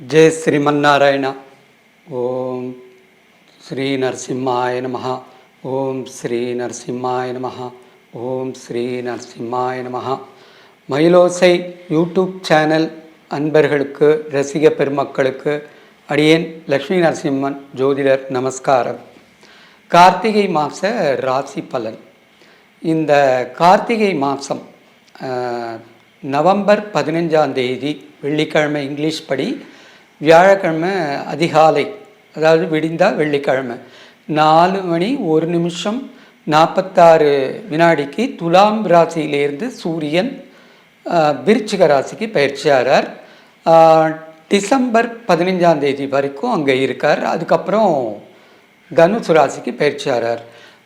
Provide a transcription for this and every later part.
జయ శ్రీమన్నారాయణ ఓం శ్రీ నరసింహాయ నమ ఓం శ్రీ నరసింహాయ నమ ఓం శ్రీ நரசிம்மாய நம மயிலோசை யூடியூப் சேனல் அன்பர்களுக்கு ரசிக பெருமக்களுக்கு அடியேன் லக்ஷ்மி நரசிம்மன் ஜோதிடர் நமஸ்காரம் கார்த்திகை மாத ராசி பலன் இந்த கார்த்திகை மாதம் நவம்பர் பதினஞ்சாம் தேதி வெள்ளிக்கிழமை இங்கிலீஷ் படி வியாழக்கிழமை அதிகாலை அதாவது விடிந்தால் வெள்ளிக்கிழமை நாலு மணி ஒரு நிமிஷம் நாற்பத்தாறு வினாடிக்கு துலாம் ராசியிலேருந்து சூரியன் விருச்சிக ராசிக்கு பயிற்சியாகிறார். டிசம்பர் பதினைஞ்சாம் தேதி வரைக்கும் அங்கே இருக்கார். அதுக்கப்புறம் தனுசு ராசிக்கு பயிற்சியாகிறார்.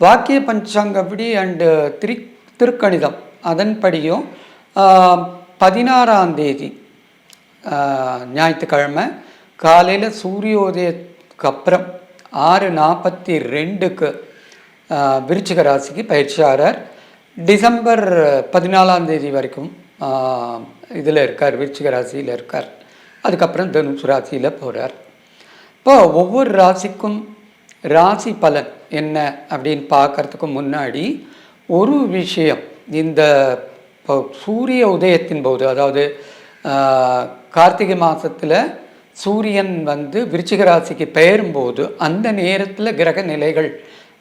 வாக்கிய பஞ்சாங்கப்படி அண்டு திரு திருக்கணிதம் அதன்படியும் பதினாறாம் தேதி ஞாயிற்றுக்கிழமை காலையில் சூரியோதயத்துக்கு அப்புறம் ஆறு நாற்பத்தி ரெண்டுக்கு விருச்சிக ராசிக்கு பயிற்சியாளர். டிசம்பர் பதினாலாம் தேதி வரைக்கும் இதில் இருக்கார் விருச்சிக ராசியில் இருக்கார். அதுக்கப்புறம் தனுசு ராசியில் போகிறார் இப்போ ஒவ்வொரு ராசிக்கும் ராசி பலன் என்ன அப்படின்னு பார்க்கறதுக்கு முன்னாடி ஒரு விஷயம். இந்த இப்போ சூரிய உதயத்தின் போது அதாவது கார்த்திகை மாதத்தில் சூரியன் வந்து விருச்சிக ராசிக்கு பெயரும்போது அந்த நேரத்தில் கிரக நிலைகள்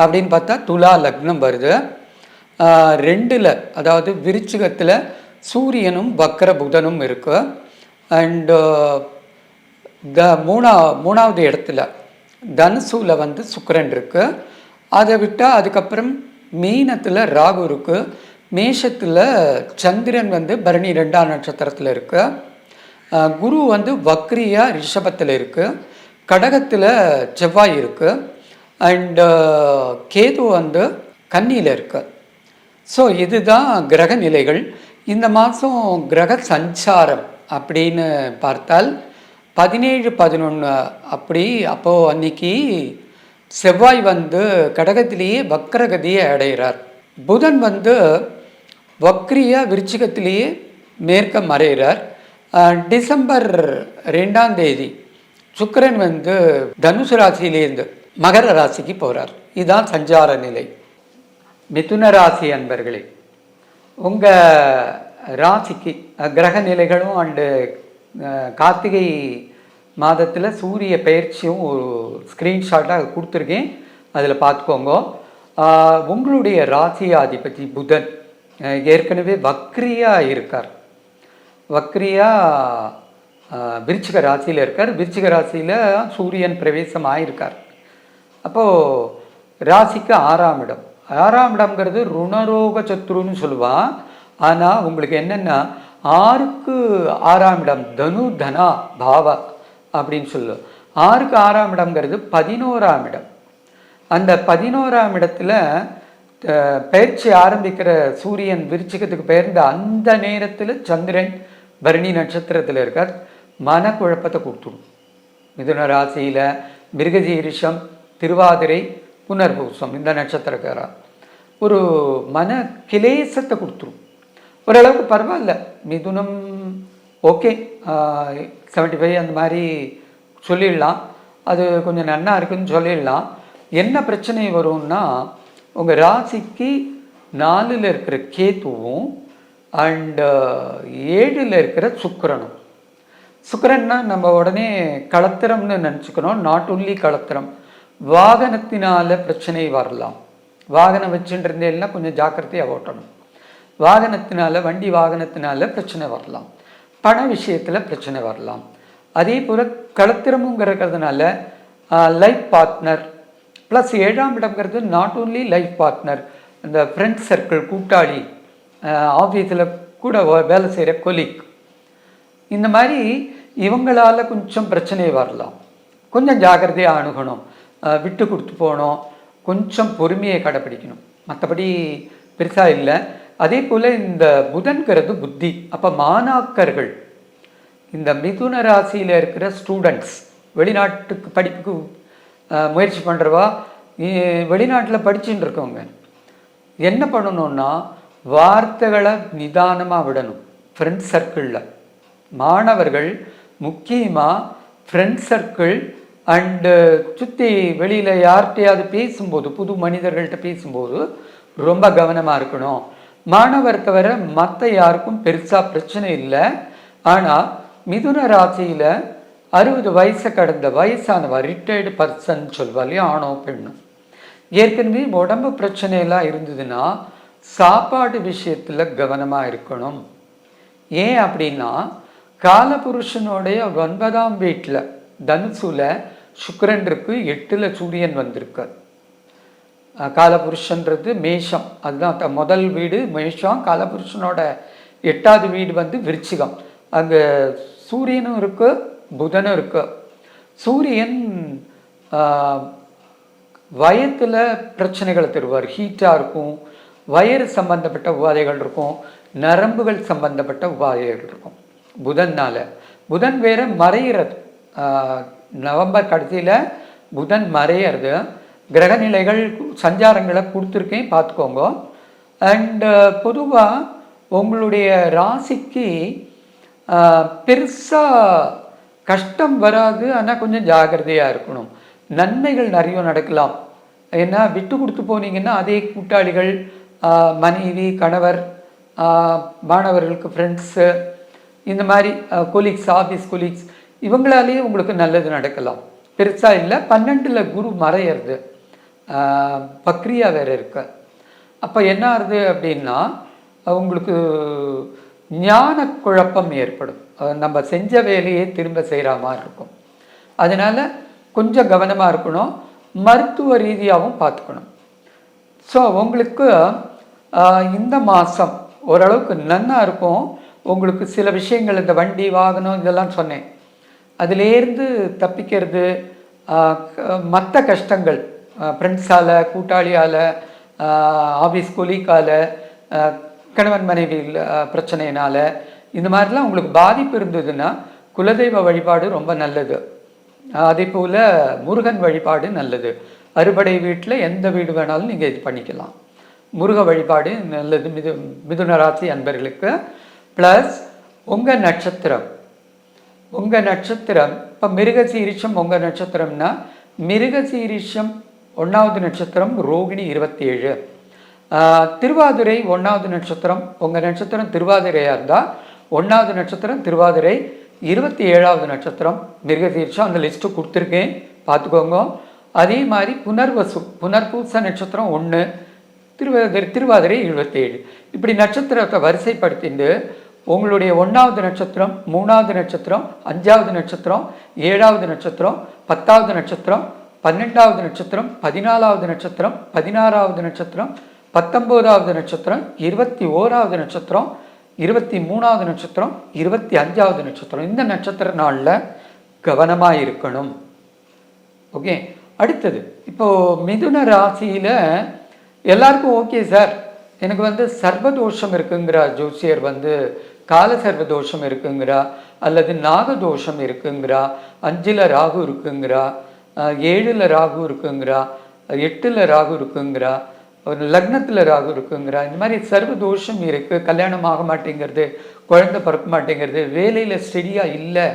அப்படின்னு பார்த்தா துலா லக்னம் வருது. ரெண்டில் அதாவது விருச்சிகத்தில் சூரியனும் வக்கர புதனும் இருக்கு. அண்டு த மூணா மூணாவது இடத்துல தனுசுல வந்து சுக்கரன் இருக்குது அதை விட்டால் அதுக்கப்புறம் மீனத்தில் ராகு இருக்கு. மேஷத்தில் சந்திரன் வந்து பரணி ரெண்டாம் நட்சத்திரத்தில் இருக்கு. குரு வந்து வக்ரியா ரிஷபத்தில் இருக்கு. கடகத்தில் செவ்வாய் இருக்கு. அண்டு கேது வந்து கன்னியில் இருக்கு. ஸோ இதுதான் கிரக நிலைகள். இந்த மாதம் கிரக சஞ்சாரம் அப்படின்னு பார்த்தால் பதினேழு பதினொன்று அப்படி அப்போது அன்னைக்கு செவ்வாய் வந்து கடகத்திலேயே வக்ரகதியை அடைகிறார் புதன் வந்து வக்ரியா விருச்சிகத்திலேயே மேற்க மறைகிறார். டிசம்பர் ரெண்டாம் தேதி சுக்கரன் வந்து தனுசு ராசியிலேருந்து மகர ராசிக்கு போகிறார் இதுதான் சஞ்சார நிலை. மிதுன ராசி அன்பர்களே உங்கள் ராசிக்கு கிரக நிலைகளும் அண்டு கார்த்திகை மாதத்தில் சூரிய பயிற்சியும் ஒரு ஸ்க்ரீன்ஷாட்டாக கொடுத்துருக்கேன். அதில் பார்த்துக்கோங்க. உங்களுடைய ராசியாதிபதி புதன். ஏற்கனவே வக்ரியா இருக்கார். வக்ரியா விருச்சிக ராசியில் இருக்கார். விருச்சிக ராசியில் சூரியன் பிரவேசம் ஆயிருக்கார் அப்போது ராசிக்கு ஆறாம் இடம். ஆறாம் இடம்ங்கிறது ருணரோக சத்ருன்னு சொல்லுவான். ஆனால் உங்களுக்கு என்னென்னா ஆறுக்கு ஆறாம் இடம் தனு தனா பாவ அப்படின்னு சொல்லுவோம் ஆறுக்கு ஆறாம் இடம்ங்கிறது பதினோராம் இடம். அந்த பதினோராம் இடத்துல பயிற்சி ஆரம்பிக்கிற சூரியன் விருச்சிகத்துக்கு பெயர்ந்த அந்த நேரத்தில் சந்திரன் பரணி நட்சத்திரத்தில் இருக்கார். மனக்குழப்பத்தை கொடுத்துடும். மிதுன ராசியில் மிருகஜீரிஷம் திருவாதிரை புனர்பூசம் இந்த நட்சத்திரக்காரா ஒரு மன கிலேசத்தை கொடுத்துரும். ஓரளவுக்கு பரவாயில்ல. மிதுனம் ஓகே. செவன்ட்டி ஃபைவ் அந்த மாதிரி சொல்லிடலாம். அது கொஞ்சம் நன்னா இருக்குன்னு சொல்லிடலாம். என்ன பிரச்சனை வரும்னா உங்கள் ராசிக்கு நாலில் இருக்கிற கேத்துவும் அண்டு uh, ஏழில் இருக்கிற சுக்கரனும். சுக்கரன்னா நம்ம உடனே களத்திரம்னு நினச்சிக்கணும். நாட் ஒன்லி களத்திரம் வாகனத்தினால் பிரச்சனை வரலாம். வாகனம் வச்சுட்டு இருந்தேன்னா கொஞ்சம் ஜாக்கிரதையாக ஓட்டணும். வாகனத்தினால வண்டி வாகனத்தினால பிரச்சனை வரலாம். பண விஷயத்தில் பிரச்சனை வரலாம். அதே போல் களத்திரமுங்கிறதுனால லைஃப் uh, பார்ட்னர் ப்ளஸ் ஏழாம் இடம்ங்கிறது நாட் ஓன்லி லைஃப் பார்ட்னர் இந்த ஃப்ரெண்ட் சர்க்கிள் கூட்டாளி ஆஃபீஸில் கூட வேலை செய்கிற கொலிக் இந்த மாதிரி இவங்களால் கொஞ்சம் பிரச்சனை வரலாம். கொஞ்சம் ஜாக்கிரதையாக அணுகணும். விட்டு கொடுத்து போகணும். கொஞ்சம் பொறுமையை கடைப்பிடிக்கணும். மற்றபடி பெருசாக இல்லை. அதே போல் இந்த புதன்கிறது புத்தி. அப்போ மாணாக்கர்கள். இந்த மிதுன ராசியில் இருக்கிற ஸ்டூடெண்ட்ஸ் வெளிநாட்டுக்கு படிப்புக்கு முயற்சி பண்ணுறவா வெளிநாட்டில் படிச்சுட்டு இருக்கவங்க. என்ன பண்ணணும்னா வார்த்தைகளை நிதானமாக விடணும். ஃப்ரெண்ட்ஸ் சர்க்கிளில் மாணவர்கள் முக்கியமாக ஃப்ரெண்ட் சர்க்கிள் அண்டு சுற்றி வெளியில் யார்கிட்டையாவது பேசும்போது புது மனிதர்கள்ட்ட பேசும்போது ரொம்ப கவனமாக இருக்கணும். மாணவர் தவிர மற்ற யாருக்கும் பெருசாக பிரச்சனை இல்லை. ஆனால் மிதுன ராசியில் அறுபது வயசை கடந்த வயசானவா ரிட்டையர்டு பர்சன் சொல்வா இல்லையா ஆணோ பெண்ணும் ஏற்கனவே உடம்பு பிரச்சனையெல்லாம் இருந்ததுன்னா சாப்பாடு விஷயத்தில் கவனமாக இருக்கணும். ஏன் அப்படின்னா காலபுருஷனுடைய ஒன்பதாம் வீட்டில் தனுசுல சுக்கிரன் இருக்கு எட்டில் சூரியன் வந்திருக்கு காலபுருஷன்றது மேஷம். அதுதான் த- முதல் வீடு மேஷம். காலபுருஷனோட எட்டாவது வீடு வந்து விருச்சிகம். அங்கே சூரியனும் இருக்குது புதனும் இருக்கு சூரியன் வயத்தில் பிரச்சனைகளை தருவார். ஹீட்டாக இருக்கும் வயிறு சம்பந்தப்பட்ட உபாதைகள் இருக்கும் நரம்புகள் சம்பந்தப்பட்ட உபாதைகள் இருக்கும். புதன்னால். புதன் வேறு மறையிறது. நவம்பர் கடைசியில் புதன் மறையிறது. கிரகநிலைகள் சஞ்சாரங்களை கொடுத்துருக்கேன் பார்த்துக்கோங்க. அண்டு பொதுவாக உங்களுடைய ராசிக்கு பெருசாக கஷ்டம் வராது ஆனால் கொஞ்சம் ஜாகிரதையாக இருக்கணும். நன்மைகள் நிறைய நடக்கலாம். ஏன்னா விட்டு கொடுத்து போனீங்கன்னா அதே கூட்டாளிகள் மனைவி கணவர் மாணவர்களுக்கு ஃப்ரெண்ட்ஸு இந்த மாதிரி கொலீக்ஸ் ஆஃபீஸ் கொலீக்ஸ் இவங்களாலேயே உங்களுக்கு நல்லது நடக்கலாம். பெருசாக இல்லை பன்னெண்டில் குரு மறையிறது. பக்ரியா வேறு இருக்கு. அப்போ என்ன ஆகுது அப்படின்னா உங்களுக்கு ஞான குழப்பம் ஏற்படும் நம்ம செஞ்ச வேலையே திரும்ப செய்கிற மாதிரி இருக்கும். அதனால் கொஞ்சம் கவனமாக இருக்கணும். மருத்துவ ரீதியாகவும் பார்த்துக்கணும். ஸோ உங்களுக்கு இந்த மாதம் ஓரளவுக்கு நன்னா இருக்கும். உங்களுக்கு சில விஷயங்கள் இந்த வண்டி வாகனம் இதெல்லாம் சொன்னேன். அதிலேருந்து தப்பிக்கிறது மற்ற கஷ்டங்கள் ஃப்ரெண்ட்ஸால் கூட்டாளியால் ஆஃபீஸ் கொலீக்கால கணவன் மனைவி பிரச்சனையினால் இந்த மாதிரிலாம் உங்களுக்கு பாதிப்பு இருந்ததுன்னா குலதெய்வ வழிபாடு ரொம்ப நல்லது. அதே போல் முருகன் வழிபாடு நல்லது. அறுபடை வீட்டில் எந்த வீடு வேணாலும் நீங்கள் இது பண்ணிக்கலாம். முருக வழிபாடு நல்லது. மிது மிதுனராசி அன்பர்களுக்கு. ப்ளஸ் உங்கள் நட்சத்திரம். உங்கள் நட்சத்திரம் இப்போ மிருகசீரிஷம் உங்கள் நட்சத்திரம்னா மிருகசீரிஷம் ஒன்றாவது நட்சத்திரம் ரோகிணி இருபத்தி ஏழு திருவாதிரை ஒன்றாவது நட்சத்திரம். உங்கள் நட்சத்திரம் திருவாதிரையாக இருந்தால் ஒன்றாவது நட்சத்திரம் திருவாதிரை இருபத்தி ஏழாவது நட்சத்திரம். மிருகசீரிஷம் அந்த லிஸ்ட்டு கொடுத்துருக்கேன். பார்த்துக்கோங்க. அதே மாதிரி புனர்வசு புனர்பூச நட்சத்திரம் ஒன்று திருவாதிரை திருவாதிரை இருபத்தேழு. இப்படி நட்சத்திரத்தை வரிசைப்படுத்திட்டு உங்களுடைய ஒன்றாவது நட்சத்திரம் மூணாவது நட்சத்திரம் அஞ்சாவது நட்சத்திரம் ஏழாவது நட்சத்திரம் பத்தாவது நட்சத்திரம் பன்னெண்டாவது நட்சத்திரம் பதினாலாவது நட்சத்திரம் பதினாறாவது நட்சத்திரம் பத்தொம்போதாவது நட்சத்திரம் இருபத்தி ஓராவது நட்சத்திரம் இருபத்தி மூணாவது நட்சத்திரம் இருபத்தி அஞ்சாவது நட்சத்திரம். இந்த நட்சத்திர நாளில் கவனமாக இருக்கணும். ஓகே? அடுத்தது இப்போது மிதுன ராசியில் எல்லாருக்கும் ஓகே சார். எனக்கு வந்து சர்வதோஷம் இருக்குங்கிறா ஜோசியர் வந்து. கால சர்வதோஷம் இருக்குங்கிறா அல்லது நாகதோஷம் இருக்குங்கிறா அஞ்சில் ராகு இருக்குங்கிறா ஏழில் ராகு இருக்குங்கிறா எட்டில் ராகு இருக்குங்கிறா ஒரு லக்னத்தில் ராகு இருக்குங்கிறா இந்த மாதிரி சர்வதோஷம் இருக்குது கல்யாணம் ஆக மாட்டேங்கிறது குழந்தை பிறக்க மாட்டேங்கிறது வேலையில் ஸ்டெடியாக இல்லை.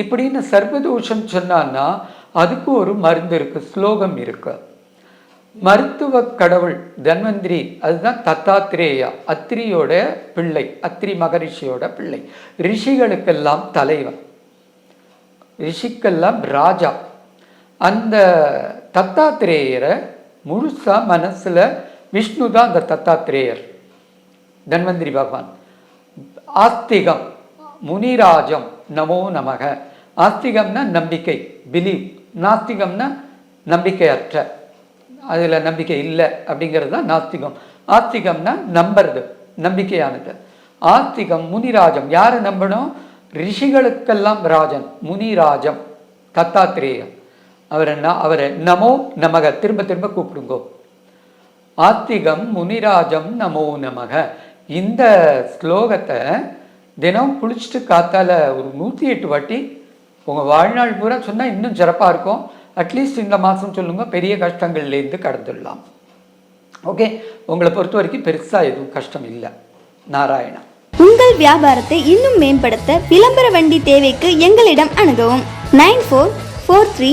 இப்படின்னு சர்வதோஷம் சொன்னான்னா அதுக்கு ஒரு மருந்து இருக்குது ஸ்லோகம் இருக்கு. மருத்துவ கடவுள் தன்வந்திரி அதுதான் தத்தாத்திரேயா அத்திரியோட பிள்ளை அத்திரி மகரிஷியோட பிள்ளை. ரிஷிகளுக்கெல்லாம் தலைவன். ரிஷிக்கெல்லாம் ராஜா. அந்த தத்தாத்திரேயரை முழுசாக மனசில் விஷ்ணு தான் அந்த தத்தாத்திரேயர். தன்வந்திரி பகவான். ஆஸ்திகம் முனிராஜம் நமோ நமக. ஆஸ்திகம்னா நம்பிக்கை பிலீவ் நாஸ்திகம்னா நம்பிக்கையற்ற. அதில் நம்பிக்கை இல்லை அப்படிங்கிறது தான் நாஸ்திகம். ஆஸ்திகம்னா நம்புறது நம்பிக்கையானது. ஆஸ்திகம் முனிராஜம். யாரை நம்பணும்? ரிஷிகளுக்கெல்லாம் ராஜன் முனிராஜம் தத்தாத்திரேயம் அவர் என்ன? அவரை நமோ நமக. திரும்ப திரும்ப கூப்பிடுங்கோ. ஆத்திகம் முனிராஜம் நமோ நமக. இந்த ஸ்லோகத்தை தினம் குளிச்சுட்டு காத்தால ஒரு நூற்றி எட்டு வாட்டி உங்கள் வாழ்நாள் பூரா சொன்னால் இன்னும் சிறப்பாக இருக்கும். அட்லீஸ்ட் இந்த மாதம் சொல்லுங்க பெரிய கஷ்டங்கள்லேருந்து கடந்துடலாம். ஓகே உங்களை பொறுத்த வரைக்கும் பெருசாக எதுவும் கஷ்டம் இல்லை. நாராயணா. உங்கள் வியாபாரத்தை இன்னும் மேம்படுத்த விளம்பர வண்டி தேவைக்கு எங்களிடம் அணுகவும். Nine four four three